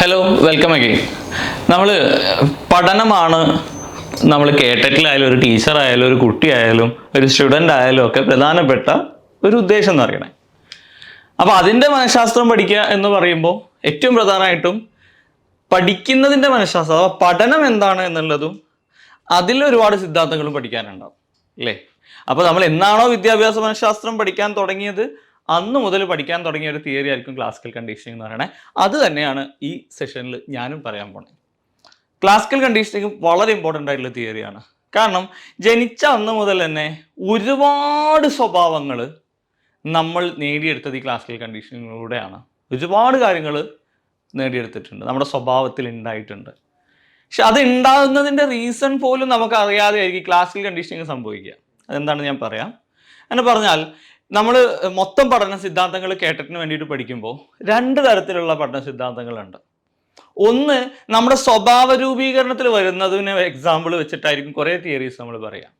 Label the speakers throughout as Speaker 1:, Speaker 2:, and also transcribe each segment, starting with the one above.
Speaker 1: Hello welcome again നമ്മൾ പഠനമാണ്. നമ്മൾ കേട്ടറ്റിലായാലും ഒരു ടീച്ചർ ആയാലും ഒരു കുട്ടിയായാലും ഒരു സ്റ്റുഡന്റ് ആയാലും ഒക്കെ പ്രധാനപ്പെട്ട ഒരു ഉദ്ദേശം എന്ന് പറയണേ അപ്പോൾ അതിന്റെ മനഃശാസ്ത്രം പഠിക്കുക എന്ന് പറയുമ്പോൾ ഏറ്റവും പ്രധാനമായിട്ടും പഠിക്കുന്നതിന്റെ മനഃശാസ്ത്രം അഥവാ പഠനം എന്താണ് എന്നുള്ളതും അതിൽ ഒരുപാട് സിദ്ധാന്തങ്ങളും പഠിക്കാനുണ്ടാവും. അല്ലേ അപ്പോൾ നമ്മൾ എന്നാണോ വിദ്യാഭ്യാസ മനഃശാസ്ത്രം പഠിക്കാൻ തുടങ്ങിയത്? അന്ന് മുതൽ പഠിക്കാൻ തുടങ്ങിയ ഒരു തിയറി ആയിരിക്കും ക്ലാസിക്കൽ കണ്ടീഷനിങ് എന്ന് പറയണേ. അത് തന്നെയാണ് ഈ സെഷനിൽ ഞാനും പറയാൻ പോണേ. ക്ലാസിക്കൽ കണ്ടീഷനിങ് വളരെ ഇമ്പോർട്ടന്റ് ആയിട്ടുള്ള തിയറിയാണ് കാരണം ജനിച്ച അന്ന് മുതൽ തന്നെ ഒരുപാട് സ്വഭാവങ്ങൾ നമ്മൾ നേടിയെടുത്തത് ഈ ക്ലാസിക്കൽ കണ്ടീഷനിങ്ങിലൂടെയാണ് ഒരുപാട് കാര്യങ്ങൾ നേടിയെടുത്തിട്ടുണ്ട്. നമ്മുടെ സ്വഭാവത്തിൽ ഉണ്ടായിട്ടുണ്ട്. പക്ഷെ അത് ഉണ്ടാകുന്നതിന്റെ റീസൺ പോലും നമുക്ക് അറിയാതെ ആയിരിക്കും ക്ലാസിക്കൽ കണ്ടീഷനിങ് സംഭവിക്കുക. അതെന്താണെന്ന് ഞാൻ പറയാം? എന്നെ പറഞ്ഞാൽ നമ്മൾ മൊത്തം പഠന സിദ്ധാന്തങ്ങൾ കേട്ടതിന് വേണ്ടിയിട്ട് പഠിക്കുമ്പോൾ രണ്ട് തരത്തിലുള്ള പഠന സിദ്ധാന്തങ്ങളുണ്ട്. ഒന്ന് നമ്മുടെ സ്വഭാവ രൂപീകരണത്തിൽ വരുന്നതിന് എക്സാമ്പിൾ വെച്ചിട്ടായിരിക്കും കുറേ തിയറീസ് നമ്മൾ പറയാം.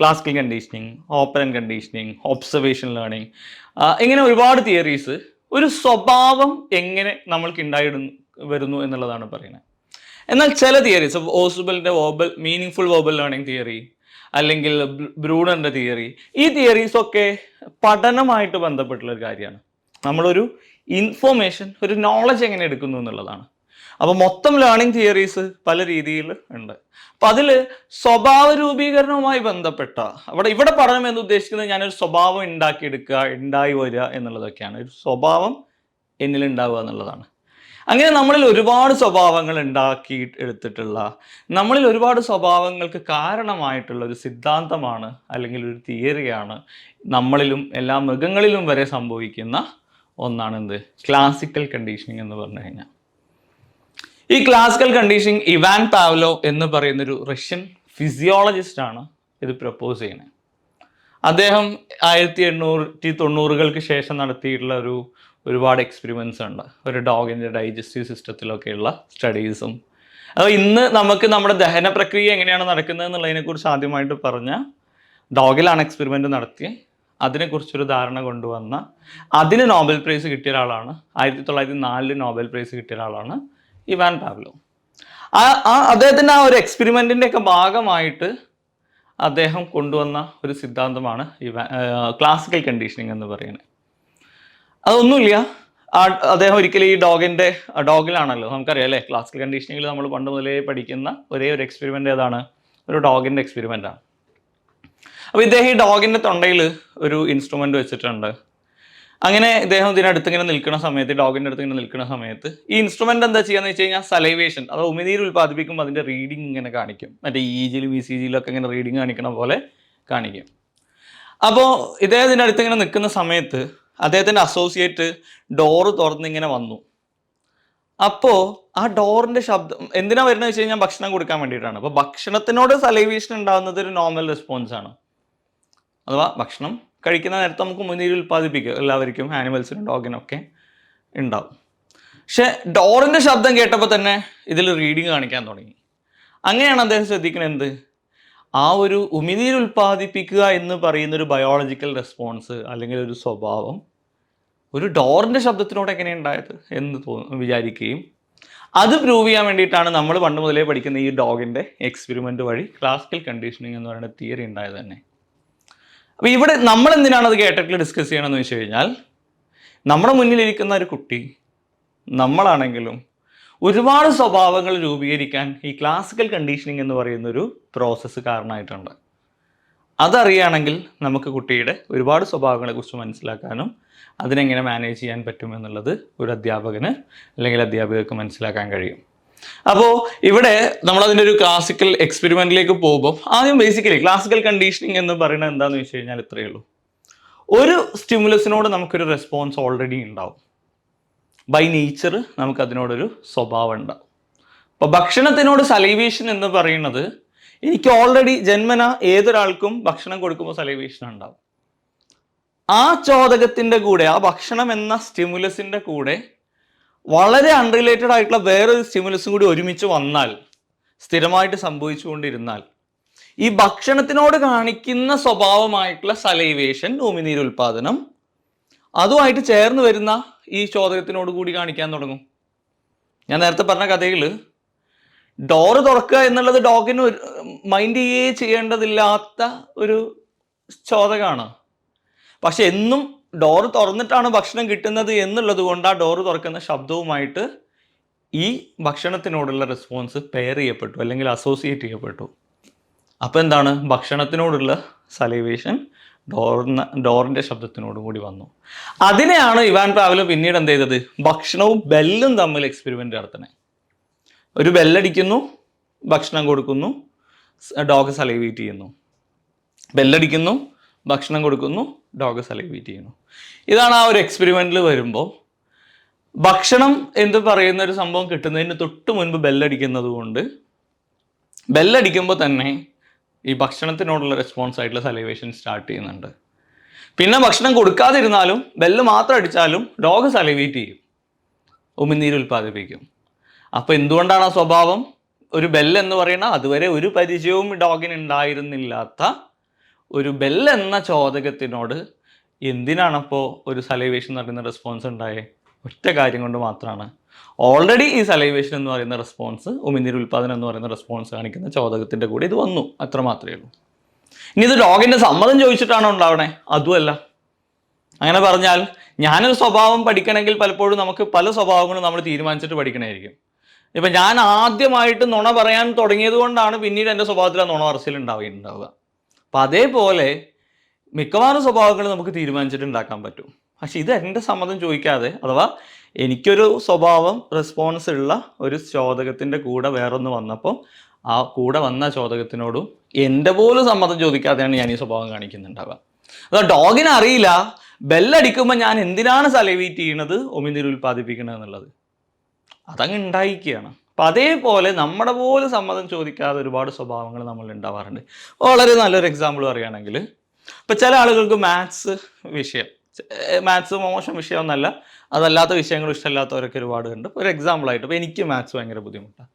Speaker 1: Classical conditioning open conditioning observation learning ഇങ്ങനെ ഒരുപാട് തിയറീസ് ഒരു സ്വഭാവം എങ്ങനെ നമ്മൾക്ക് ഉണ്ടായിടുന്നു വരുന്നു എന്നുള്ളതാണ് പറയുന്നത്. എന്നാൽ ചില theories ഓസുബലിന്റെ verbal meaningful verbal learning theory അല്ലെങ്കിൽ ബ്രൂണറിന്റെ തിയറി. ഈ തിയറീസ് ഒക്കെ പഠനമായിട്ട് ബന്ധപ്പെട്ടുള്ള ഒരു കാര്യമാണ്. നമ്മളൊരു ഇൻഫോർമേഷൻ ഒരു നോളജ് എങ്ങനെ എടുക്കുന്നു എന്നുള്ളതാണ്. അപ്പോൾ മൊത്തം ലേണിംഗ് തിയറീസ് പല രീതിയിൽ ഉണ്ട്. അപ്പം അതിൽ സ്വഭാവ രൂപീകരണവുമായി ബന്ധപ്പെട്ട അവിടെ ഇവിടെ പഠനം എന്ന് ഉദ്ദേശിക്കുന്നത് ഞാനൊരു സ്വഭാവം ഉണ്ടാക്കിയെടുക്കുക ഉണ്ടായി വരിക എന്നുള്ളതൊക്കെയാണ്. ഒരു സ്വഭാവം എന്നിലുണ്ടാവുക എന്നുള്ളതാണ്. അങ്ങനെ നമ്മളിൽ ഒരുപാട് സ്വഭാവങ്ങൾ ഉണ്ടാക്കി എടുത്തിട്ടുള്ള നമ്മളിൽ ഒരുപാട് സ്വഭാവങ്ങൾക്ക് കാരണമായിട്ടുള്ള ഒരു സിദ്ധാന്തമാണ് അല്ലെങ്കിൽ ഒരു തിയറിയാണ് നമ്മളിലും എല്ലാ മൃഗങ്ങളിലും വരെ സംഭവിക്കുന്ന ഒന്നാണ് എന്ത് ക്ലാസിക്കൽ കണ്ടീഷനിങ് എന്ന് പറഞ്ഞു കഴിഞ്ഞാൽ. ഈ ക്ലാസിക്കൽ കണ്ടീഷനിങ് ഇവാൻ പാവ്ലോ എന്ന് പറയുന്ന ഒരു റഷ്യൻ ആണ് ഇത് പ്രപ്പോസ് ചെയ്യുന്നത്. അദ്ദേഹം ആയിരത്തി എണ്ണൂറ്റി തൊണ്ണൂറുകൾക്ക് ശേഷം നടത്തിയിട്ടുള്ള ഒരു ഒരുപാട് എക്സ്പെരിമെൻസ് ഉണ്ട്. ഒരു ഡോഗിന്റെ ഡൈജസ്റ്റീവ് സിസ്റ്റത്തിലൊക്കെയുള്ള സ്റ്റഡീസും അപ്പോൾ ഇന്ന് നമുക്ക് നമ്മുടെ ദഹന പ്രക്രിയ എങ്ങനെയാണ് നടക്കുന്നത് എന്നുള്ളതിനെക്കുറിച്ച് ആദ്യമായിട്ട് പറഞ്ഞ ഡോഗിലാണ് എക്സ്പെരിമെന്റ് നടത്തി അതിനെക്കുറിച്ചൊരു ധാരണ കൊണ്ടുവന്ന അതിന് നോബൽ പ്രൈസ് കിട്ടിയ ഒരാളാണ്. ആയിരത്തി തൊള്ളായിരത്തി നാലിൽ നോബൽ പ്രൈസ് കിട്ടിയ ഒരാളാണ് ഇവാൻ പാവ്ലോ. ആ അദ്ദേഹത്തിന്റെ ആ ഒരു എക്സ്പെരിമെന്റിന്റെ ഒക്കെ ഭാഗമായിട്ട് അദ്ദേഹം കൊണ്ടുവന്ന ഒരു സിദ്ധാന്തമാണ് ഇവാൻ ക്ലാസിക്കൽ കണ്ടീഷനിങ് എന്ന് പറയുന്നത്. അതൊന്നുമില്ല. അദ്ദേഹം ഒരിക്കലും ഈ ഡോഗിന്റെ ഡോഗിലാണല്ലോ നമുക്കറിയാം അല്ലേ? ക്ലാസിക്കൽ കണ്ടീഷനിങ്ങിൽ നമ്മൾ പണ്ട് മുതലേ പഠിക്കുന്ന ഒരേ ഒരു എക്സ്പെരിമെന്റ് ഏതാണ്? ഒരു ഡോഗിന്റെ എക്സ്പെരിമെന്റാണ് അപ്പോൾ ഇദ്ദേഹം ഈ ഡോഗിന്റെ തൊണ്ടയിൽ ഒരു ഇൻസ്ട്രുമെന്റ് വെച്ചിട്ടുണ്ട്. അങ്ങനെ ഇദ്ദേഹം ഇതിനടുത്ത് ഇങ്ങനെ നിൽക്കുന്ന സമയത്ത് ഡോഗിന്റെ അടുത്ത് ഇങ്ങനെ നിൽക്കുന്ന സമയത്ത് ഈ ഇൻസ്ട്രുമെന്റ് എന്താ ചെയ്യാന്ന് വെച്ച് കഴിഞ്ഞാൽ സലൈവേഷൻ അത് ഉമിനീര് ഉൽപ്പാദിപ്പിക്കുമ്പോൾ അതിന്റെ റീഡിങ് ഇങ്ങനെ കാണിക്കും. മറ്റേ ഇ ജിയിലും ഇ സി ജിയിലും ഒക്കെ ഇങ്ങനെ റീഡിങ് കാണിക്കണ പോലെ കാണിക്കും. അപ്പോൾ ഇദ്ദേഹത്തിന്റെ അടുത്ത് ഇങ്ങനെ നിൽക്കുന്ന സമയത്ത് അദ്ദേഹത്തിന്റെ അസോസിയേറ്റ് ഡോറ് തുറന്നിങ്ങനെ വന്നു. അപ്പോൾ ആ ഡോറിന്റെ ശബ്ദം എന്തിനാ വരുന്നത് വെച്ച് കഴിഞ്ഞാൽ ഭക്ഷണം കൊടുക്കാൻ വേണ്ടിയിട്ടാണ്. അപ്പോൾ ഭക്ഷണത്തിനോട് സലൈവേഷൻ ഉണ്ടാകുന്നത് ഒരു നോർമൽ റെസ്പോൺസ് ആണ്. അഥവാ ഭക്ഷണം കഴിക്കുന്ന നേരത്തെ നമുക്ക് മുന്നീര് ഉൽപ്പാദിപ്പിക്കുക. എല്ലാവർക്കും ആനിമൽസിനും ഡോഗിനും ഒക്കെ ഉണ്ടാവും. പക്ഷെ ഡോറിന്റെ ശബ്ദം കേട്ടപ്പോൾ തന്നെ ഇതിൽ റീഡിങ് കാണിക്കാൻ തുടങ്ങി. അങ്ങനെയാണ് അദ്ദേഹം ശ്രദ്ധിക്കുന്നത് എന്ത്? ആ ഒരു ഉമിനീർ ഉൽപ്പാദിപ്പിക്കുക എന്ന് പറയുന്ന ഒരു ബയോളജിക്കൽ റെസ്പോൺസ് അല്ലെങ്കിൽ ഒരു സ്വഭാവം ഒരു ഡോറിന്റെ ശബ്ദത്തിനോട് എങ്ങനെ ഉണ്ടായത് എന്ന് തോന്നു വിചാരിക്കുകയും അത് പ്രൂവ് ചെയ്യാൻ വേണ്ടിയിട്ടാണ് നമ്മൾ പണ്ട് മുതലേ പഠിക്കുന്ന ഈ ഡോഗിന്റെ എക്സ്പെരിമെന്റ് വഴി ക്ലാസിക്കൽ കണ്ടീഷനിങ് എന്ന് പറയുന്ന തിയറി ഉണ്ടായത് തന്നെ. അപ്പോൾ ഇവിടെ നമ്മൾ എന്തിനാണ് അത് കേട്ടിട്ട് ഡിസ്കസ് ചെയ്യണമെന്ന് വെച്ച് കഴിഞ്ഞാൽ നമ്മുടെ മുന്നിലിരിക്കുന്ന ഒരു കുട്ടി നമ്മളാണെങ്കിലും ഒരുപാട് സ്വഭാവങ്ങൾ രൂപീകരിക്കാൻ ഈ ക്ലാസിക്കൽ കണ്ടീഷനിങ് എന്ന് പറയുന്ന ഒരു പ്രോസസ്സ് കാരണമായിട്ടുണ്ട്. അതറിയുകയാണെങ്കിൽ നമുക്ക് കുട്ടിയുടെ ഒരുപാട് സ്വഭാവങ്ങളെ കുറിച്ച് മനസ്സിലാക്കാനും അതിനെങ്ങനെ മാനേജ് ചെയ്യാൻ പറ്റും എന്നുള്ളത് ഒരു അധ്യാപകന് അല്ലെങ്കിൽ അധ്യാപികർക്ക് മനസ്സിലാക്കാൻ കഴിയും. അപ്പോൾ ഇവിടെ നമ്മളതിന്റെ ഒരു ക്ലാസിക്കൽ എക്സ്പെരിമെന്റിലേക്ക് പോകുമ്പോൾ ആദ്യം ബേസിക്കലി ക്ലാസിക്കൽ കണ്ടീഷനിങ് എന്ന് പറയുന്നത് എന്താണെന്ന് വെച്ച് കഴിഞ്ഞാൽ ഇത്രയേ ഉള്ളൂ. ഒരു സ്റ്റിമുലസിനോട് നമുക്കൊരു റെസ്പോൺസ് ഓൾറെഡി ഉണ്ടാവും. ബൈ നേച്ചർ നമുക്കതിനോടൊരു സ്വഭാവം ഉണ്ടാവും അപ്പോൾ ഭക്ഷണത്തിനോട് സലൈവേഷൻ എന്ന് പറയുന്നത് എനിക്ക് ഓൾറെഡി ജന്മന ഏതൊരാൾക്കും ഭക്ഷണം കൊടുക്കുമ്പോൾ സലൈവേഷൻ ഉണ്ടാവും. ആ ചോദകത്തിന്റെ കൂടെ ആ ഭക്ഷണം എന്ന സ്റ്റിമുലസിന്റെ കൂടെ വളരെ അൺറിലേറ്റഡ് ആയിട്ടുള്ള വേറൊരു സ്റ്റിമുലസും കൂടി ഒരുമിച്ച് വന്നാൽ സ്ഥിരമായിട്ട് സംഭവിച്ചുകൊണ്ടിരുന്നാൽ ഈ ഭക്ഷണത്തിനോട് കാണിക്കുന്ന സ്വഭാവമായിട്ടുള്ള സലൈവേഷൻ ഉമിനീര് ഉൽപാദനം അതുമായിട്ട് ചേർന്ന് വരുന്ന ഈ ചോദകത്തിനോട് കൂടി കാണിക്കാൻ തുടങ്ങും. ഞാൻ നേരത്തെ പറഞ്ഞ കഥയിൽ ഡോറ് തുറക്കുക എന്നുള്ളത് ഡോഗിന് ഒരു മൈൻഡ് ചെയ്യേ ചെയ്യേണ്ടതില്ലാത്ത ഒരു ചോദകമാണ് പക്ഷെ എന്നും ഡോറ് തുറന്നിട്ടാണ് ഭക്ഷണം കിട്ടുന്നത് എന്നുള്ളത് കൊണ്ട് ആ ഡോറ് തുറക്കുന്ന ശബ്ദവുമായിട്ട് ഈ ഭക്ഷണത്തിനോടുള്ള റെസ്പോൺസ് പെയർ ചെയ്യപ്പെട്ടു അല്ലെങ്കിൽ അസോസിയേറ്റ് ചെയ്യപ്പെട്ടു. അപ്പോൾ എന്താണ്? ഭക്ഷണത്തിനോടുള്ള സലൈവേഷൻ ഡോറിന് ഡോറിന്റെ ശബ്ദത്തിനോടും കൂടി വന്നു. അതിനെയാണ് ഇവാൻ പാവൽ പിന്നീട് എന്ത് ചെയ്തത്? ഭക്ഷണവും ബെല്ലും തമ്മിൽ എക്സ്പെരിമെന്റ് നടത്തണേ. ഒരു ബെല്ലടിക്കുന്നു ഭക്ഷണം കൊടുക്കുന്നു ഡോഗ് സലൈവേറ്റ് ചെയ്യുന്നു. ബെല്ലടിക്കുന്നു ഭക്ഷണം കൊടുക്കുന്നു ഡോഗ് സലൈവേറ്റ് ചെയ്യുന്നു. ഇതാണ് ആ ഒരു എക്സ്പെരിമെന്റിൽ വരുമ്പോൾ ഭക്ഷണം എന്ന് പറയുന്ന ഒരു സംഭവം കിട്ടുന്നതിന് തൊട്ട് മുൻപ് ബെല്ലടിക്കുന്നത് കൊണ്ട് ബെല്ലടിക്കുമ്പോൾ തന്നെ ഈ ഭക്ഷണത്തിനോടുള്ള റെസ്പോൺസ് ആയിട്ടുള്ള സലൈവേഷൻ സ്റ്റാർട്ട് ചെയ്യുന്നുണ്ട്. പിന്നെ ഭക്ഷണം കൊടുക്കാതിരുന്നാലും ബെല്ല് മാത്രം അടിച്ചാലും ഡോഗ് സലൈവേറ്റ് ചെയ്യും. ഉമിനീര് ഉൽപ്പാദിപ്പിക്കും. അപ്പോൾ എന്തുകൊണ്ടാണ് ആ സ്വഭാവം? ഒരു ബെല്ല് എന്ന് പറയുന്ന അതുവരെ ഒരു പരിചയവും ഡോഗിന് ഉണ്ടായിരുന്നില്ലാത്ത ഒരു ബെല്ല് എന്ന ചോദകത്തിനോട് എന്തിനാണപ്പോൾ ഒരു സലൈവേഷൻ പറയുന്ന റെസ്പോൺസ് ഉണ്ടായേ? ഒറ്റ കാര്യം കൊണ്ട് മാത്രമാണ് ഓൾറെഡി ഈ സലൈവേഷൻ എന്ന് പറയുന്ന റെസ്പോൺസ് ഉമിനീർ ഉൽപാദനം എന്ന് പറയുന്ന റെസ്പോൺസ് കാണിക്കുന്ന ചോദകത്തിന്റെ കൂടെ ഇത് വന്നു. അത്ര മാത്രമേ ഉള്ളൂ. ഇനി ഇത് ഡോഗിന്റെ സമ്മതം ചോദിച്ചിട്ടാണോ ഉണ്ടാവണേ? അതുമല്ല. അങ്ങനെ പറഞ്ഞാൽ ഞാനൊരു സ്വഭാവം പഠിക്കണമെങ്കിൽ പലപ്പോഴും നമുക്ക് പല സ്വഭാവങ്ങളും നമ്മൾ തീരുമാനിച്ചിട്ട് പഠിക്കണമായിരിക്കും. ഇപ്പം ഞാൻ ആദ്യമായിട്ട് നുണ പറയാൻ തുടങ്ങിയത് കൊണ്ടാണ് പിന്നീട് എന്റെ സ്വഭാവത്തിൽ ആ നുണ പറച്ചിൽ ഉണ്ടാവുകയുണ്ടാവുക അപ്പം അതേപോലെ മിക്കവാറും സ്വഭാവങ്ങൾ നമുക്ക് തീരുമാനിച്ചിട്ട് ഉണ്ടാക്കാൻ പറ്റും. പക്ഷെ ഇത് എന്റെ സമ്മതം ചോദിക്കാതെ അഥവാ എനിക്കൊരു സ്വഭാവം റെസ്പോൺസ് ഉള്ള ഒരു ചോദകത്തിന്റെ കൂടെ വേറൊന്ന് വന്നപ്പോൾ ആ കൂടെ വന്ന ചോദകത്തിനോടും എന്റെ പോലും സമ്മതം ചോദിക്കാതെയാണ് ഞാൻ ഈ സ്വഭാവം കാണിക്കുന്നുണ്ടാവുക. അതോ ഡോഗിന് അറിയില്ല. ബെല്ലടിക്കുമ്പോൾ ഞാൻ എന്തിനാണ് സലവീറ്റ് ചെയ്യണത്? ഒമിനീർ ഉൽപ്പാദിപ്പിക്കണത് എന്നുള്ളത്. അതങ്ങ് ഉണ്ടായിക്കുകയാണ് അപ്പം അതേപോലെ നമ്മുടെ പോലും സമ്മതം ചോദിക്കാതെ ഒരുപാട് സ്വഭാവങ്ങൾ നമ്മൾ ഉണ്ടാവാറുണ്ട് വളരെ നല്ലൊരു എക്സാമ്പിൾ പറയുകയാണെങ്കിൽ ഇപ്പം ചില ആളുകൾക്ക് മാത്സ് വിഷയം. മാത്സ് മോശം വിഷയമൊന്നല്ല അതല്ലാത്ത വിഷയങ്ങൾ ഇഷ്ടമല്ലാത്തവരൊക്കെ ഒരുപാട് ഉണ്ട് ഒരു എക്സാമ്പിൾ ആയിട്ട്. ഇപ്പോൾ എനിക്ക് മാത്സ് ഭയങ്കര ബുദ്ധിമുട്ടാണ്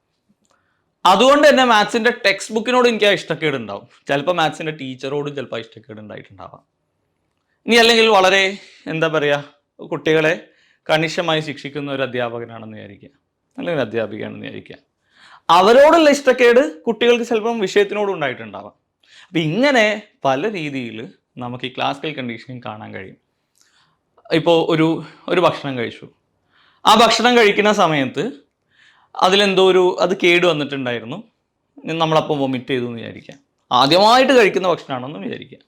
Speaker 1: അതുകൊണ്ട് തന്നെ മാത്സിന്റെ ടെക്സ്റ്റ് ബുക്കിനോട് എനിക്ക് ആ ഇഷ്ടക്കേട് ഉണ്ടാവും. ചിലപ്പോൾ മാത്സിന്റെ ടീച്ചറോടും ചിലപ്പോൾ ആ ഇഷ്ടക്കേട് ഉണ്ടായിട്ടുണ്ടാവാം. ഇനി അല്ലെങ്കിൽ വളരെ എന്താ പറയുക കുട്ടികളെ കണിശമായി ശിക്ഷിക്കുന്ന ഒരു അധ്യാപകനാണെന്ന് വിചാരിക്കുക. അല്ലെങ്കിൽ അധ്യാപികയാണെന്ന് വിചാരിക്കുക. അവരോടുള്ള ഇഷ്ടക്കേട് കുട്ടികൾക്ക് ചിലപ്പം വിഷയത്തിനോട് ഉണ്ടായിട്ടുണ്ടാവാം. അപ്പം ഇങ്ങനെ പല രീതിയിൽ നമുക്ക് ഈ ക്ലാസിക്കൽ കണ്ടീഷനിങ് കാണാൻ കഴിയും. ഇപ്പോൾ ഒരു ഒരു ഭക്ഷണം കഴിച്ചു. ആ ഭക്ഷണം കഴിക്കുന്ന സമയത്ത് അതിലെന്തോ ഒരു അത് കേട് വന്നിട്ടുണ്ടായിരുന്നു. നമ്മളപ്പം വൊമിറ്റ് ചെയ്തു എന്ന് വിചാരിക്കാം. ആദ്യമായിട്ട് കഴിക്കുന്ന ഭക്ഷണമാണെന്ന് വിചാരിക്കാം.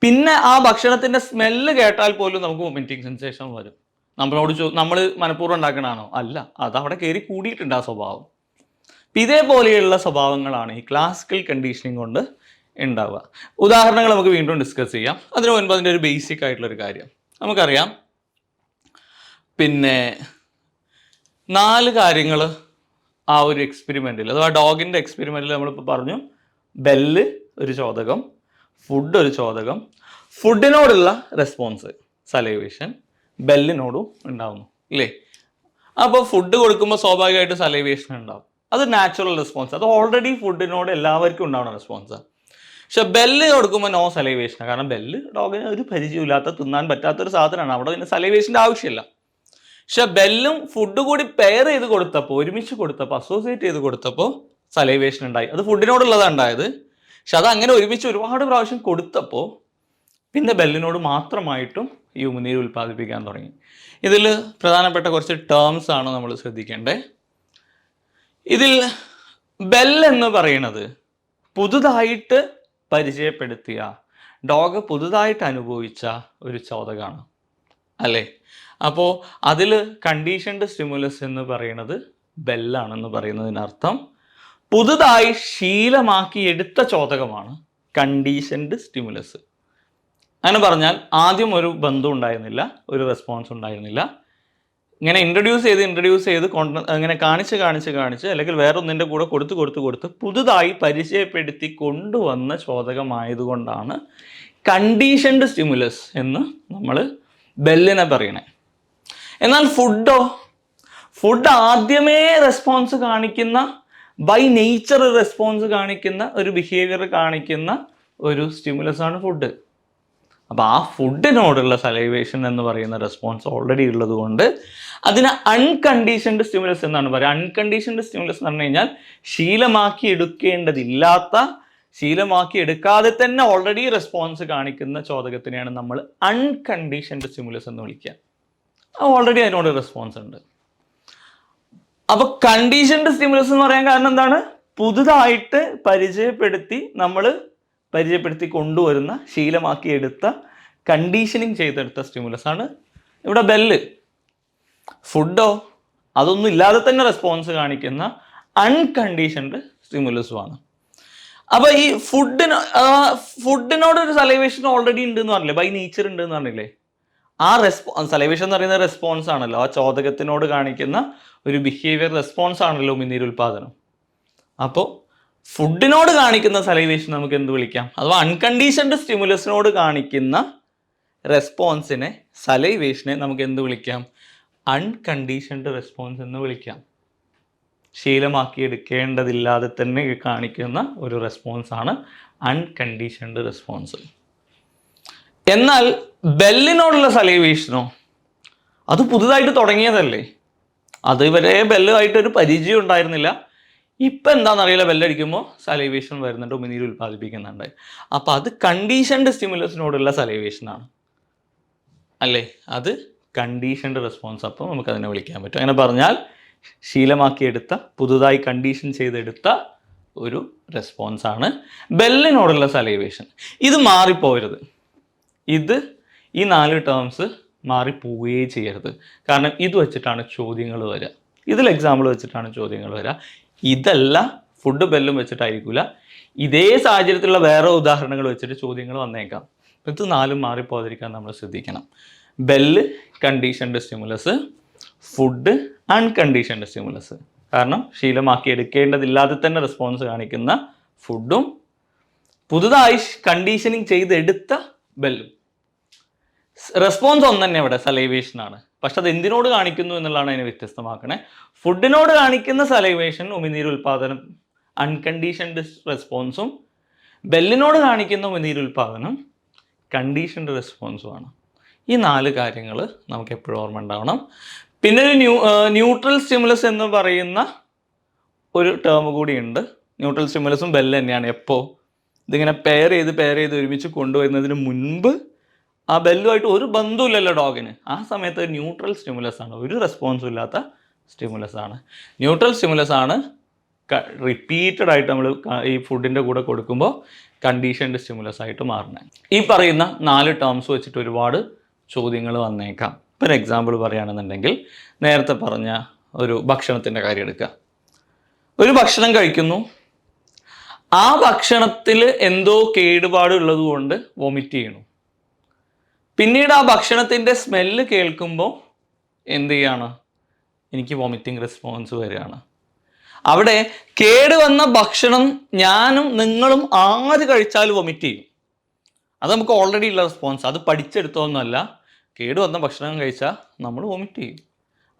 Speaker 1: പിന്നെ ആ ഭക്ഷണത്തിന്റെ സ്മെല്ല് കേട്ടാൽ പോലും നമുക്ക് വൊമിറ്റിംഗ് സെൻസേഷൻ വരും. നമ്മളോട് ചോ നമ്മൾ മനഃപൂർവം ഉണ്ടാക്കണതാണോ? അല്ല. അത് അവിടെ കയറി കൂടിയിട്ടുണ്ട് ആ സ്വഭാവം. അപ്പം ഇതേപോലെയുള്ള സ്വഭാവങ്ങളാണ് ഈ ക്ലാസിക്കൽ കണ്ടീഷനിങ് കൊണ്ട് ഉണ്ടാവുക. ഉദാഹരണങ്ങൾ നമുക്ക് വീണ്ടും ഡിസ്കസ് ചെയ്യാം. അതിന് മുൻപ് അതിന്റെ ഒരു ബേസിക് ആയിട്ടുള്ളൊരു കാര്യം. നമുക്കറിയാം. പിന്നെ നാല് കാര്യങ്ങൾ ആ ഒരു എക്സ്പെരിമെന്റിൽ അഥവാ ഡോഗിന്റെ എക്സ്പെരിമെന്റിൽ നമ്മളിപ്പോൾ പറഞ്ഞു. ബെല്ല് ഒരു ചോദകം ഫുഡ് ഒരു ചോദകം ഫുഡിനോടുള്ള റെസ്പോൺസ് സലൈവേഷൻ ബെല്ലിനോടും ഉണ്ടാവുന്നു ഇല്ലേ? അപ്പോൾ ഫുഡ് കൊടുക്കുമ്പോൾ സ്വാഭാവികമായിട്ട് സലൈവേഷൻ ഉണ്ടാവും. അത് നാച്ചുറൽ റെസ്പോൺസ് അത് ഓൾറെഡി ഫുഡിനോട് എല്ലാവർക്കും ഉണ്ടാവുന്ന റെസ്പോൺസാണ് പക്ഷെ ബെല്ല് കൊടുക്കുമ്പോൾ നോ സലൈവേഷനാണ് കാരണം ബെല്ല് ഡോഗിന് ഒരു പരിചയമില്ലാത്ത തിന്നാൻ പറ്റാത്തൊരു സാധനമാണ്. അവിടെ പിന്നെ സലൈവേഷന്റെ ആവശ്യമില്ല. പക്ഷെ ബെല്ലും ഫുഡ് കൂടി പെയർ ചെയ്ത് കൊടുത്തപ്പോൾ ഒരുമിച്ച് കൊടുത്തപ്പോൾ അസോസിയേറ്റ് ചെയ്ത് കൊടുത്തപ്പോൾ സലൈവേഷൻ ഉണ്ടായി. അത് ഫുഡിനോടുള്ളതാണ് ഉണ്ടായത്. പക്ഷെ അത് അങ്ങനെ ഒരുമിച്ച് ഒരുപാട് പ്രാവശ്യം കൊടുത്തപ്പോൾ പിന്നെ ബെല്ലിനോട് മാത്രമായിട്ടും ഈ ഉമിനീര് ഉൽപ്പാദിപ്പിക്കാൻ തുടങ്ങി. ഇതിൽ പ്രധാനപ്പെട്ട കുറച്ച് ടേംസ് ആണ് നമ്മൾ ശ്രദ്ധിക്കേണ്ടത്. ഇതിൽ ബെൽ എന്ന് പറയുന്നത് പുതുതായിട്ട് പരിചയപ്പെടുത്തിയ ഡോഗ് പുതുതായിട്ട് അനുഭവിച്ച ഒരു ചോദകമാണ് അല്ലേ? അപ്പോൾ അതിൽ കണ്ടീഷൻഡ് സ്റ്റിമുലസ് എന്ന് പറയുന്നത് ബെല്ലാണെന്ന് പറയുന്നതിനർത്ഥം പുതുതായി ശീലമാക്കി എടുത്ത ചോദകമാണ് കണ്ടീഷൻഡ് സ്റ്റിമുലസ് അങ്ങനെ പറഞ്ഞാൽ ആദ്യം ഒരു ബന്ധം ഉണ്ടായിരുന്നില്ല ഒരു റെസ്പോൺസ് ഉണ്ടായിരുന്നില്ല. ഇങ്ങനെ ഇൻട്രൊഡ്യൂസ് ചെയ്ത് ഇൻട്രൊഡ്യൂസ് ചെയ്ത് കൊണ്ട് അങ്ങനെ കാണിച്ച് കാണിച്ച് കാണിച്ച് അല്ലെങ്കിൽ വേറെ ഒന്നിന്റെ കൂടെ കൊടുത്ത് കൊടുത്ത് കൊടുത്ത് പുതുതായി പരിചയപ്പെടുത്തി കൊണ്ടുവന്ന ചോദകമായതുകൊണ്ടാണ് കണ്ടീഷൻഡ് സ്റ്റിമുലസ് എന്ന് നമ്മൾ ബെല്ലിനെ പറയണേ. എന്നാൽ ഫുഡോ ഫുഡ് ആദ്യമേ റെസ്പോൺസ് കാണിക്കുന്ന ബൈ നേച്ചർ റെസ്പോൺസ് കാണിക്കുന്ന ഒരു ബിഹേവിയർ കാണിക്കുന്ന ഒരു സ്റ്റിമുലസ് ആണ് ഫുഡ് അപ്പോൾ ആ ഫുഡിനോടുള്ള സലൈവേഷൻ എന്ന് പറയുന്ന റെസ്പോൺസ് ഓൾറെഡി ഉള്ളത് കൊണ്ട് അതിന് അൺകണ്ടീഷൻഡ് സ്റ്റിമുലസ് എന്നാണ് പറയുക. അൺകണ്ടീഷൻഡ് സ്റ്റിമുലസ് എന്ന് പറഞ്ഞു കഴിഞ്ഞാൽ ശീലമാക്കി എടുക്കേണ്ടതില്ലാത്ത ശീലമാക്കി എടുക്കാതെ തന്നെ ഓൾറെഡി റെസ്പോൺസ് കാണിക്കുന്ന ചോദകത്തിനെയാണ് നമ്മൾ അൺകണ്ടീഷൻഡ് സ്റ്റിമുലസ് എന്ന് വിളിക്കുക. ഓൾറെഡി അതിനോട് റെസ്പോൺസ് ഉണ്ട്. അപ്പൊ കണ്ടീഷൻഡ് സ്റ്റിമുലസ് എന്ന് പറയാൻ കാരണം എന്താണ്? പുതുതായിട്ട് പരിചയപ്പെടുത്തി നമ്മൾ പരിചയപ്പെടുത്തി കൊണ്ടുവരുന്ന ശീലമാക്കി എടുത്ത കണ്ടീഷനിങ് ചെയ്തെടുത്ത സ്റ്റിമുലസ് ആണ് ഇവിടെ ബെല്ല് ഫുഡോ അതൊന്നും ഇല്ലാതെ തന്നെ റെസ്പോൺസ് കാണിക്കുന്ന അൺകണ്ടീഷൻഡ് സ്റ്റിമുലസുമാണ് അപ്പോൾ ഈ ഫുഡിന് ഫുഡിനോട് ഒരു സലൈവേഷൻ ഓൾറെഡി ഉണ്ട് എന്ന് പറഞ്ഞില്ലേ? ബൈ നേച്ചർ ഉണ്ട് എന്ന് പറഞ്ഞില്ലേ? ആ റെസ്പോ സലൈവേഷൻ എന്ന് പറയുന്ന റെസ്പോൺസ് ആണല്ലോ. ആ ചോദകത്തിനോട് കാണിക്കുന്ന ഒരു ബിഹേവിയർ റെസ്പോൺസ് ആണല്ലോ മിന്നീരുൽപാദനം അപ്പോൾ ഫുഡിനോട് കാണിക്കുന്ന സലൈവേഷൻ നമുക്ക് എന്ത് വിളിക്കാം? അഥവാ അൺകണ്ടീഷൻഡ് സ്റ്റിമുലസിനോട് കാണിക്കുന്ന റെസ്പോൺസിനെ സലൈവേഷനെ നമുക്ക് എന്ത് വിളിക്കാം? അൺകണ്ടീഷൻഡ് റെസ്പോൺസ് എന്ന് വിളിക്കാം. ശീലമാക്കി എടുക്കേണ്ടതില്ലാതെ തന്നെ കാണിക്കുന്ന ഒരു റെസ്പോൺസ് ആണ് അൺകണ്ടീഷൻഡ് റെസ്പോൺസ് എന്നാൽ ബെല്ലിനോടുള്ള സലൈവേഷനോ അത് പുതുതായിട്ട് തുടങ്ങിയതല്ലേ? അതുവരെ ബെല്ലുമായിട്ടൊരു പരിചയം ഉണ്ടായിരുന്നില്ല ഇപ്പം എന്താണെന്നറിയില്ല ബെല്ലടിക്കുമ്പോൾ സലൈവേഷൻ വരുന്നുണ്ട് ഉമിനീര് ഉൽപ്പാദിപ്പിക്കുന്നുണ്ട്. അപ്പോൾ അത് കണ്ടീഷൻഡ് സ്റ്റിമുലസിനോടുള്ള സലൈവേഷനാണ് അല്ലേ? അത് കണ്ടീഷൻഡ് റെസ്പോൺസ് അപ്പോൾ നമുക്ക് അതിനെ വിളിക്കാൻ പറ്റും. അങ്ങനെ പറഞ്ഞാൽ ശീലമാക്കിയെടുത്ത പുതുതായി കണ്ടീഷൻ ചെയ്തെടുത്ത ഒരു റെസ്പോൺസ് ആണ് ബെല്ലിനോടുള്ള സലൈവേഷൻ ഇത് മാറിപ്പോരുത്. ഇത് ഈ നാല് ടേംസ് മാറിപ്പോവുകയേ ചെയ്യരുത്. കാരണം ഇത് വെച്ചിട്ടാണ് ചോദ്യങ്ങൾ വരിക ഇതിൽ എക്സാമ്പിൾ വെച്ചിട്ടാണ് ചോദ്യങ്ങൾ വരിക ഇതല്ല ഫുഡ് ബെല്ലും വെച്ചിട്ടായിരിക്കില്ല ഇതേ സാഹചര്യത്തിലുള്ള വേറെ ഉദാഹരണങ്ങൾ വെച്ചിട്ട് ചോദ്യങ്ങൾ വന്നേക്കാം. ഇത് നാലും മാറിപ്പോകാതിരിക്കാൻ നമ്മൾ ശ്രദ്ധിക്കണം. Bell conditioned stimulus food unconditioned stimulus കാരണം ശീലമാക്കി എടുക്കേണ്ടതില്ലാതെ തന്നെ റെസ്പോൺസ് കാണിക്കുന്ന ഫുഡും പുതുതായി കണ്ടീഷനിങ് ചെയ്തെടുത്ത ബെല്ലും റെസ്പോൺസ് ഒന്ന് തന്നെ ഇവിടെ സലൈവേഷൻ ആണ്. പക്ഷെ അത് എന്തിനോട് കാണിക്കുന്നു എന്നുള്ളതാണ് അതിനെ വ്യത്യസ്തമാക്കണേ. ഫുഡിനോട് കാണിക്കുന്ന സലൈവേഷൻ ഉമിനീർ ഉൽപാദനം അൺകണ്ടീഷൻഡ് റെസ്പോൺസും ബെല്ലിനോട് കാണിക്കുന്ന ഉമിനീർ ഉൽപാദനം കണ്ടീഷൻഡ് റെസ്പോൺസുമാണ് ഈ നാല് കാര്യങ്ങൾ നമുക്ക് എപ്പോഴും ഓർമ്മ ഉണ്ടാവണം. പിന്നെ ഒരു ന്യൂ ന്യൂട്രൽ സ്റ്റിമുലസ് എന്ന് പറയുന്ന ഒരു ടേം കൂടിയുണ്ട് ന്യൂട്രൽ സ്റ്റിമുലസും ബെല്ല് തന്നെയാണ്. എപ്പോൾ ഇതിങ്ങനെ പെയർ ചെയ്ത് പെയർ ചെയ്ത് ഒരുമിച്ച് കൊണ്ടുവരുന്നതിന് മുൻപ് ആ ബെല്ലുമായിട്ട് ഒരു ബന്ധമില്ലല്ലോ ഡോഗിന്. ആ സമയത്ത് ന്യൂട്രൽ സ്റ്റിമുലസ് ആണ്. ഒരു റെസ്പോൺസും ഇല്ലാത്ത സ്റ്റിമുലസ് ആണ്. ന്യൂട്രൽ സ്റ്റിമുലസ് ആണ് റിപ്പീറ്റഡ് ആയിട്ട് നമ്മൾ ഈ ഫുഡിന്റെ കൂടെ കൊടുക്കുമ്പോൾ കണ്ടീഷൻഡ് സ്റ്റിമുലസ് ആയിട്ട് മാറുന്നത്. ഈ പറയുന്ന നാല് ടേംസ് വെച്ചിട്ട് ഒരുപാട് ചോദ്യങ്ങൾ വന്നേക്കാം. ഇപ്പം എക്സാമ്പിൾ പറയുകയാണെന്നുണ്ടെങ്കിൽ നേരത്തെ പറഞ്ഞ ഒരു ഭക്ഷണത്തിന്റെ കാര്യം എടുക്കുക. ഒരു ഭക്ഷണം കഴിക്കുന്നു. ആ ഭക്ഷണത്തിൽ എന്തോ കേടുപാടുള്ളത് കൊണ്ട് വൊമിറ്റ് ചെയ്യണു പിന്നീട് ആ ഭക്ഷണത്തിന്റെ സ്മെല്ല് കേൾക്കുമ്പോൾ എന്ത് ചെയ്യാണ്? എനിക്ക് വോമിറ്റിംഗ് റെസ്പോൺസ് വരികയാണ്. അവിടെ കേടുവന്ന ഭക്ഷണം ഞാനും നിങ്ങളും ആര് കഴിച്ചാലും വൊമിറ്റ് ചെയ്യും. അത് നമുക്ക് ഓൾറെഡി ഉള്ള റെസ്പോൺസ് അത് പഠിച്ചെടുത്തോന്നല്ല കേടുവന്ന ഭക്ഷണം കഴിച്ചാൽ നമ്മൾ വൊമിറ്റ് ചെയ്യും.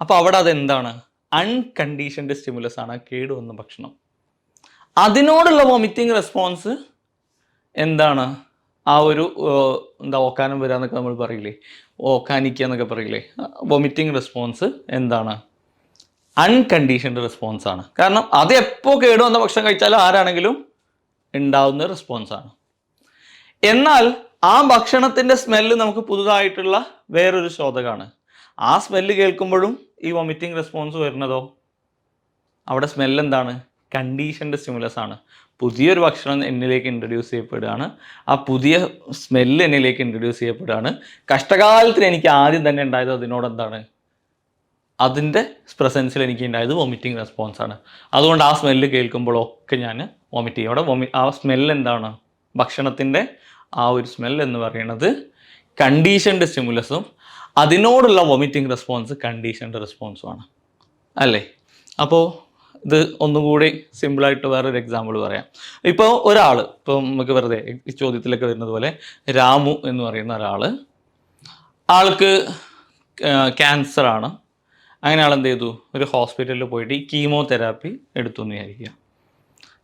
Speaker 1: അപ്പോൾ അവിടെ അതെന്താണ്? അൺകണ്ടീഷൻഡ് സ്റ്റിമുലസ് ആണ് ആ കേട് വന്ന ഭക്ഷണം. അതിനോടുള്ള വൊമിറ്റിംഗ് റെസ്പോൺസ് എന്താണ്? ആ ഒരു എന്താ ഓക്കാനം വരിക എന്നൊക്കെ നമ്മൾ പറയില്ലേ? ഓക്കാനിക്കുക എന്നൊക്കെ പറയില്ലേ? വൊമിറ്റിംഗ് റെസ്പോൺസ് എന്താണ്? അൺകണ്ടീഷൻഡ് റെസ്പോൺസ് ആണ്. കാരണം അത് എപ്പോൾ കേട് വന്ന ഭക്ഷണം കഴിച്ചാലും ആരാണെങ്കിലും ഉണ്ടാവുന്ന റെസ്പോൺസ് ആണ്. എന്നാൽ ആ ഭക്ഷണത്തിന്റെ സ്മെല്ല് നമുക്ക് പുതുതായിട്ടുള്ള വേറൊരു ശോധകമാണ് ആ സ്മെല്ല് കേൾക്കുമ്പോഴും ഈ വൊമിറ്റിംഗ് റെസ്പോൺസ് വരുന്നതോ? അവിടെ സ്മെല്ല് എന്താണ്? കണ്ടീഷൻഡ് സ്റ്റിമുലസ് ആണ്. പുതിയൊരു ഭക്ഷണം എന്നിലേക്ക് ഇൻട്രൊഡ്യൂസ് ചെയ്യപ്പെടുകയാണ്. ആ പുതിയ സ്മെല്ല് എന്നിലേക്ക് ഇൻട്രൊഡ്യൂസ് ചെയ്യപ്പെടുകയാണ്. കഷ്ടകാലത്തിന് എനിക്ക് ആദ്യം തന്നെ ഉണ്ടായത് അതിനോട് എന്താണ് അതിന്റെ പ്രസൻസിൽ എനിക്ക് ഉണ്ടായത് വോമിറ്റിംഗ് റെസ്പോൺസ് ആണ്. അതുകൊണ്ട് ആ സ്മെല്ല് കേൾക്കുമ്പോഴൊക്കെ ഞാൻ വോമിറ്റ് ചെയ്യും. അവിടെ വോമി ആ സ്മെല്ല് എന്താണ്? ഭക്ഷണത്തിന്റെ ആ ഒരു സ്മെല്ല് എന്ന് പറയുന്നത് കണ്ടീഷൻഡ് സ്റ്റിമുലസും അതിനോടുള്ള വോമിറ്റിംഗ് റെസ്പോൺസ് കണ്ടീഷൻഡ് റെസ്പോൺസുമാണ് അല്ലേ? അപ്പോൾ ഇത് ഒന്നും കൂടി സിമ്പിളായിട്ട് വേറൊരു എക്സാമ്പിൾ പറയാം. ഇപ്പോൾ ഒരാൾ ഇപ്പോൾ നമുക്ക് വെറുതെ ഈ ചോദ്യത്തിലൊക്കെ വരുന്നത് പോലെ രാമു എന്ന് പറയുന്ന ഒരാൾ ആൾക്ക് ക്യാൻസർ ആണ്. അങ്ങനെ ആൾ എന്ത് ചെയ്തു? ഒരു ഹോസ്പിറ്റലിൽ പോയിട്ട് ഈ കീമോതെറാപ്പി എടുത്തു എന്ന് വിചാരിക്കുക.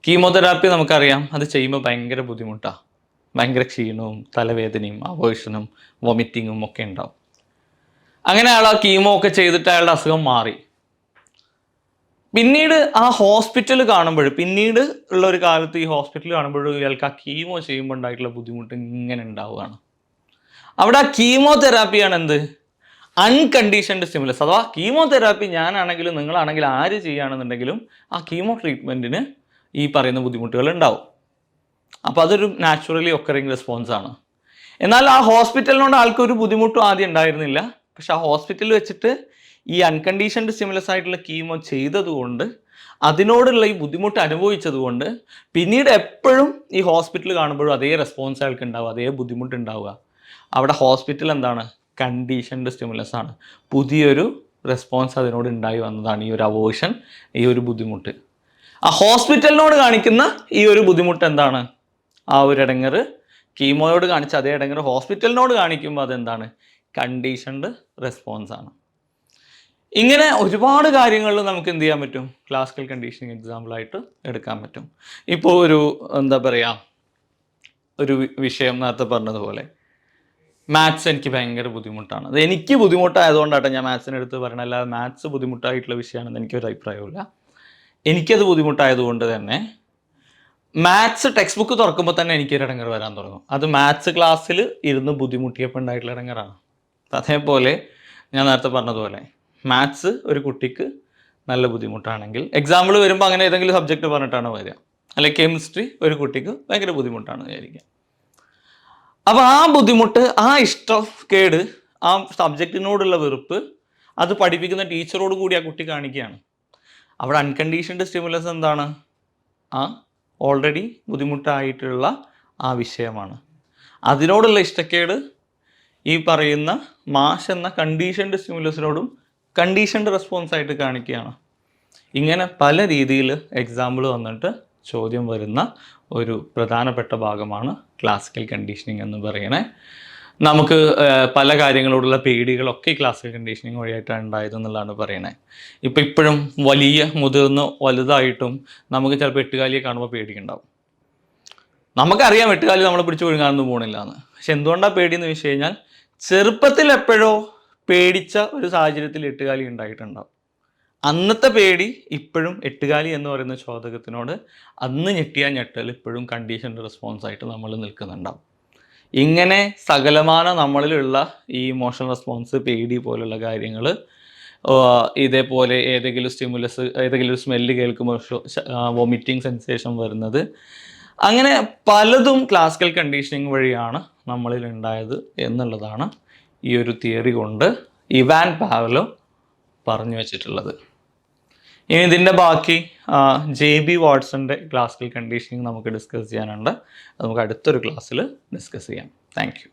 Speaker 1: കീമോതെറാപ്പി നമുക്കറിയാം അത് ചെയ്യുമ്പോൾ ഭയങ്കര ബുദ്ധിമുട്ടാണ് ഭയങ്കര ക്ഷീണവും തലവേദനയും അവേഷനും വൊമിറ്റിങ്ങും ഒക്കെ ഉണ്ടാവും. അങ്ങനെ ആൾ ആ കീമോ ഒക്കെ ചെയ്തിട്ട് അയാളുടെ അസുഖം മാറി. പിന്നീട് ആ ഹോസ്പിറ്റൽ കാണുമ്പോൾ പിന്നീട് ഉള്ള ഒരു കാലത്ത് ഈ ഹോസ്പിറ്റൽ കാണുമ്പോൾ ഇയാൾക്ക് ആ കീമോ ചെയ്യുമ്പോൾ ഉണ്ടായിട്ടുള്ള ബുദ്ധിമുട്ട് ഇങ്ങനെ ഉണ്ടാവുകയാണ്. അവിടെ ആ കീമോ തെറാപ്പിയാണ് എന്ത്? Unconditioned stimulus. അഥവാ കീമോ തെറാപ്പി ഞാനാണെങ്കിലും നിങ്ങളാണെങ്കിലും ആര് ചെയ്യുകയാണെന്നുണ്ടെങ്കിലും ആ കീമോ ട്രീറ്റ്മെന്റിന് ഈ പറയുന്ന ബുദ്ധിമുട്ടുകൾ ഉണ്ടാവും. അപ്പോൾ അതൊരു നാച്ചുറലി ഒക്കറിങ് റെസ്പോൺസ് ആണ്. എന്നാൽ ആ ഹോസ്പിറ്റലിനോട് ആൾക്കൊരു ബുദ്ധിമുട്ടും ആദ്യം ഉണ്ടായിരുന്നില്ല. പക്ഷെ ആ ഹോസ്പിറ്റലിൽ വെച്ചിട്ട് ഈ അൺകണ്ടീഷൻഡ് സ്റ്റിമുലസ് ആയിട്ടുള്ള കീമോ ചെയ്തതുകൊണ്ട് അതിനോടുള്ള ഈ ബുദ്ധിമുട്ട് അനുഭവിച്ചതുകൊണ്ട് പിന്നീട് എപ്പോഴും ഈ ഹോസ്പിറ്റൽ കാണുമ്പോഴും അതേ റെസ്പോൺസ് അയാൾക്ക് ഉണ്ടാവുക അതേ ബുദ്ധിമുട്ട് ഉണ്ടാവുക അവിടെ ഹോസ്പിറ്റൽ എന്താണ്? കണ്ടീഷൻഡ് സ്റ്റിമുലസ് ആണ്. പുതിയൊരു റെസ്പോൺസ് അതിനോട് ഉണ്ടായി വന്നതാണ് ഈ ഒരു അവോഷൻ ഈ ഒരു ബുദ്ധിമുട്ട്. ആ ഹോസ്പിറ്റലിനോട് കാണിക്കുന്ന ഈ ഒരു ബുദ്ധിമുട്ട് എന്താണ്? ആ ഒരു ഇടങ്ങറ് കീമോയോട് കാണിച്ച അതേ ഇടങ്ങറ് ഹോസ്പിറ്റലിനോട് കാണിക്കുമ്പോൾ അതെന്താണ്? കണ്ടീഷൻഡ് റെസ്പോൺസ് ആണ്. ഇങ്ങനെ ഒരുപാട് കാര്യങ്ങളിൽ നമുക്ക് എന്ത് ചെയ്യാൻ പറ്റും? ക്ലാസിക്കൽ കണ്ടീഷനിങ് എക്സാമ്പിളായിട്ട് എടുക്കാൻ പറ്റും. ഇപ്പോൾ ഒരു എന്താ പറയുക ഒരു വിഷയം നേരത്തെ പറഞ്ഞതുപോലെ മാത്സ് എനിക്ക് ഭയങ്കര ബുദ്ധിമുട്ടാണ്. അത് എനിക്ക് ബുദ്ധിമുട്ടായതുകൊണ്ടാണ് ഞാൻ മാത്സിന് എടുത്ത് പറയണത്. അല്ലാതെ മാത്സ് ബുദ്ധിമുട്ടായിട്ടുള്ള വിഷയമാണെന്ന് എനിക്കൊരു അഭിപ്രായമില്ല എനിക്കത് ബുദ്ധിമുട്ടായതുകൊണ്ട് തന്നെ മാത്സ് ടെക്സ്റ്റ് ബുക്ക് തുറക്കുമ്പോൾ തന്നെ എനിക്കൊരു ഇടങ്ങർ വരാൻ തുടങ്ങും. അത് മാത്സ് ക്ലാസ്സിൽ ഇരുന്ന് ബുദ്ധിമുട്ടിയപ്പോൾ ഉണ്ടായിട്ടുള്ള ഇടങ്ങറാണ്. അതേപോലെ ഞാൻ നേരത്തെ പറഞ്ഞതുപോലെ മാത്സ് ഒരു കുട്ടിക്ക് നല്ല ബുദ്ധിമുട്ടാണെങ്കിൽ എക്സാമ്പിൾ വരുമ്പോൾ അങ്ങനെ ഏതെങ്കിലും സബ്ജക്റ്റ് പറഞ്ഞിട്ടാണ് വരിക. അല്ലെങ്കിൽ കെമിസ്ട്രി ഒരു കുട്ടിക്ക് ഭയങ്കര ബുദ്ധിമുട്ടാണ് വിചാരിക്കുക. അപ്പോൾ ആ ബുദ്ധിമുട്ട് ആ ഇഷ്ടം കേട് ആ സബ്ജക്റ്റിനോടുള്ള വെറുപ്പ് അത് പഠിപ്പിക്കുന്ന ടീച്ചറോട് കൂടി ആ കുട്ടി കാണിക്കുകയാണ്. അവിടെ അൺകണ്ടീഷൻഡ് സ്റ്റിമുലസ് എന്താണ്? ആ ഓൾറെഡി ബുദ്ധിമുട്ടായിട്ടുള്ള ആ വിഷയമാണ്. അതിനോടുള്ള ഇഷ്ടക്കേട് ഈ പറയുന്ന മാഷ് എന്ന കണ്ടീഷൻഡ് സ്റ്റിമുലസിനോടും കണ്ടീഷൻഡ് റെസ്പോൺസ് ആയിട്ട് കാണിക്കുകയാണ്. ഇങ്ങനെ പല രീതിയിൽ എക്സാമ്പിൾ വന്നിട്ട് ചോദ്യം വരുന്ന ഒരു പ്രധാനപ്പെട്ട ഭാഗമാണ് ക്ലാസിക്കൽ കണ്ടീഷനിങ് എന്ന് പറയണേ നമുക്ക് പല കാര്യങ്ങളോടുള്ള പേടികളൊക്കെ ക്ലാസിക്കൽ കണ്ടീഷനിങ് വഴിയായിട്ടാണ് ഉണ്ടായത് എന്നുള്ളതാണ് പറയണത് ഇപ്പം ഇപ്പോഴും വലിയ മുതിർന്ന് വലുതായിട്ടും നമുക്ക് ചിലപ്പോൾ എട്ടുകാലിയെ കാണുമ്പോൾ പേടിക്കുണ്ടാവും നമുക്കറിയാം എട്ടുകാലി നമ്മളെ പിടിച്ചു ഒഴുങ്ങാനൊന്നും പോകണില്ല എന്ന് പക്ഷെ എന്തുകൊണ്ടാണ് പേടിയെന്ന് വെച്ച് കഴിഞ്ഞാൽ ചെറുപ്പത്തിൽ എപ്പോഴോ പേടിച്ച ഒരു സാഹചര്യത്തിൽ എട്ടുകാലി ഉണ്ടായിട്ടുണ്ടാവും. അന്നത്തെ പേടി ഇപ്പോഴും എട്ടുകാലി എന്ന് പറയുന്ന ചോദകത്തിനോട് അന്ന് ഞെട്ടിയ ഞെട്ടൽ ഇപ്പോഴും കണ്ടീഷൻഡ് റെസ്പോൺസ് ആയിട്ട് നമ്മൾ നിൽക്കുന്നുണ്ടാവും. ഇങ്ങനെ സകലമാന നമ്മളിലുള്ള ഈ ഇമോഷണൽ റെസ്പോൺസ് പേടി പോലുള്ള കാര്യങ്ങൾ ഇതേപോലെ ഏതെങ്കിലും സ്റ്റിമുലസ് ഏതെങ്കിലും സ്മെല്ല് കേൾക്കുമ്പോൾ വോമിറ്റിംഗ് സെൻസേഷൻ വരുന്നത്. അങ്ങനെ പലതും ക്ലാസിക്കൽ കണ്ടീഷനിങ് വഴിയാണ് നമ്മളിൽ ഉണ്ടായത് എന്നുള്ളതാണ് ഈ ഒരു തിയറി കൊണ്ട് ഇവാൻ പാവലോ പറഞ്ഞു വെച്ചിട്ടുള്ളത്. ഇനി ഇതിന്റെ ബാക്കി ജെ ബി വാട്സന്റെ ക്ലാസിക്കൽ കണ്ടീഷനിങ് നമുക്ക് ഡിസ്കസ് ചെയ്യാനുണ്ട്. നമുക്ക് അടുത്തൊരു ക്ലാസ്സിൽ ഡിസ്കസ് ചെയ്യാം. Thank you